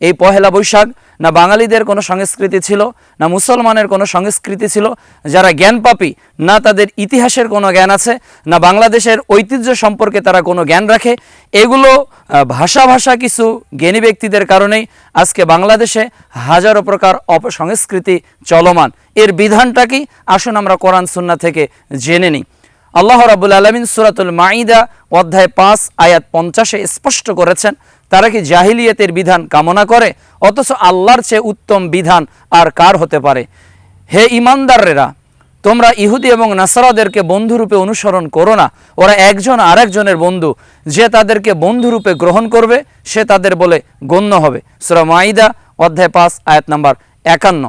এই পহেলা বৈশাখ না বাঙালিদের কোনো সংস্কৃতি ছিল, না মুসলমানের কোনো সংস্কৃতি ছিল, যারা জ্ঞানপাপী না তাদের ইতিহাসের কোনো জ্ঞান আছে, না বাংলাদেশের ঐতিহ্য সম্পর্কে তারা কোনো জ্ঞান রাখে, এগুলো ভাষা ভাষা কিছু জ্ঞানী ব্যক্তিদের কারণেই আজকে বাংলাদেশে হাজারো প্রকার অপসংস্কৃতি চলমান। এর বিধানটা কি? আসুন আমরা কোরআন সুন্না থেকে জেনে নিই। আল্লাহ রাবুল আলমিন সুরাতুল মাইদা অধ্যায় পাঁচ, আয়াত পঞ্চাশে স্পষ্ট করেছেন তারা কি জাহিলিয়াতের বিধান কামনা করে? অথচ আল্লাহর চেয়ে উত্তম বিধান আর কার হতে পারে? হে ইমানদারেরা, তোমরা ইহুদি এবং নাসারাদেরকে বন্ধুরূপে অনুসরণ করো না। ওরা একজন আরেকজনের বন্ধু। যে তাদেরকে বন্ধুরূপে গ্রহণ করবে, সে তাদের বলে গণ্য হবে। সুরা মাইদা অধ্যায় পাঁচ, আয়াত নাম্বার একান্ন।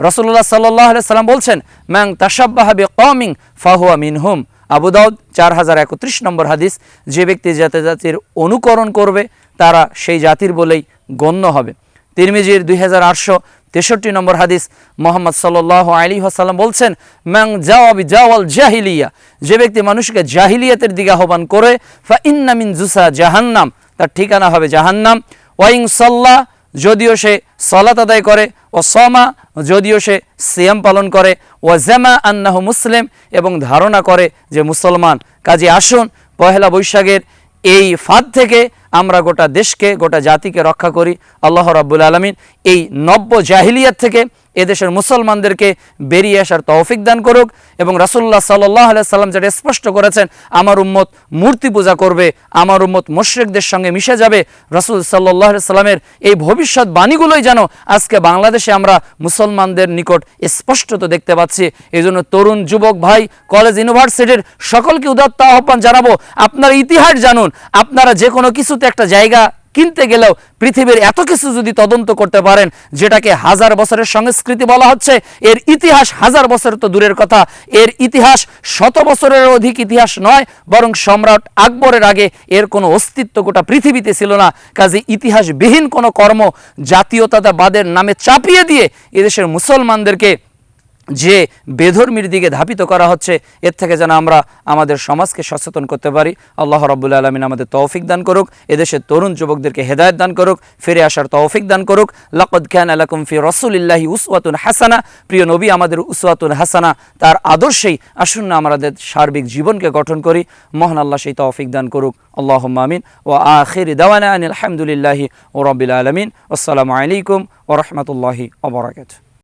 রসুল্লাহ সাল্লাহ সাল্লাম বলছেন ম্যাং তাসাব্বাহাবি কমিং ফাহুয়া মিনহুম। আবু দাউদ, চার হাজার একত্রিশ নম্বর হাদিস, যে ব্যক্তি জাতি জাতির অনুকরণ করবে তারা সেই জাতির বলেই গণ্য হবে। তিরমিজির দুই হাজার আটশো তেষট্টি নম্বর হাদিস মোহাম্মদ সাল্লাহ আলী হাসাল্লাম বলছেন ম্যাং জাওয়াবি জাওয়াল জাহিলিয়া, যে ব্যক্তি মানুষকে জাহিলিয়াতের দিকে আহ্বান করে ফা ইন্নামিন জুসা জাহান্নাম, তার ঠিকানা হবে জাহান্নাম। ওয়াইং সাল্লাহ যদিও সে সলাত আদায় করে, ও সমা যদিও সে সিয়াম পালন করে ও জামা আন্নাহ মুসলিম, এবং ধারণা করে যে মুসলমান। কাজে আসুন, পহেলা বৈশাখের এই ফাঁদ থেকে আমরা গোটা দেশকে, গোটা জাতিকে রক্ষা করি। আল্লাহ রাব্বুল আলমিন এই নব্য জাহিলিয়াত থেকে এদেশের মুসলমানদেরকে বেরিয়ে আসার তৌফিক দান করুক এবং রাসুল্লাহ সাল্লাহ সাল্লাম যেটা স্পষ্ট করেছেন, আমার উম্মত মূর্তি পূজা করবে, আমার উম্মত মুশ্রিকদের সঙ্গে মিশে যাবে। রাসুল সাল্লাহ সাল্লামের এই ভবিষ্যৎ বাণীগুলোই যেন আজকে বাংলাদেশে আমরা মুসলমানদের নিকট স্পষ্টত দেখতে পাচ্ছি। এই জন্য তরুণ যুবক ভাই, কলেজ, ইউনিভার্সিটির সকলকে উদাত্ত আহ্বান জানাব, আপনার ইতিহাস জানুন, আপনারা যে কোনো কিছুতে একটা জায়গা কিনতে গেলেও পৃথিবীর এত কিছু যদি তদন্ত করতে পারেন, যেটাকে হাজার বছরের সংস্কৃতি বলা হচ্ছে, এর ইতিহাস হাজার বছর তো দূরের কথা। এর ইতিহাস শত বছরের অধিক ইতিহাস নয়, বরং সম্রাট আকবরের আগে এর কোনো অস্তিত্ব গোটা পৃথিবীতে ছিল না। কাজে ইতিহাসবিহীন কোনো কর্ম জাতীয়তাবাদের নামে চাপিয়ে দিয়ে এদেশের মুসলমানদেরকে যে বেধর্মীর দিকে ধাপিত করা হচ্ছে, এর থেকে যেন আমরা আমাদের সমাজকে সচেতন করতে পারি। আল্লাহ রব্বুল আলমিন আমাদের তৌফিক দান করুক, এদেশের তরুণ যুবকদেরকে হেদায়ত দান করুক, ফিরে আসার তৌফিক দান করুক। লাকদ খান আলাকুম ফি রসুলিল্লাহি উসওয়াতুন হাসানা। প্রিয় নবী, আমাদের উসওয়াতুন হাসানা, তার আদর্শেই আসুন না আমাদের সার্বিক জীবনকে গঠন করি। মহান আল্লাহ সেই তৌফিক দান করুক। আল্লাহ আমিন। ও আখির দাওয়ানা আনিল আলহামদুলিল্লাহি ও রবিল আলমিন। আসসালামু আলাইকুম ও রহমতুল্লাহি ওবরাকাতুহ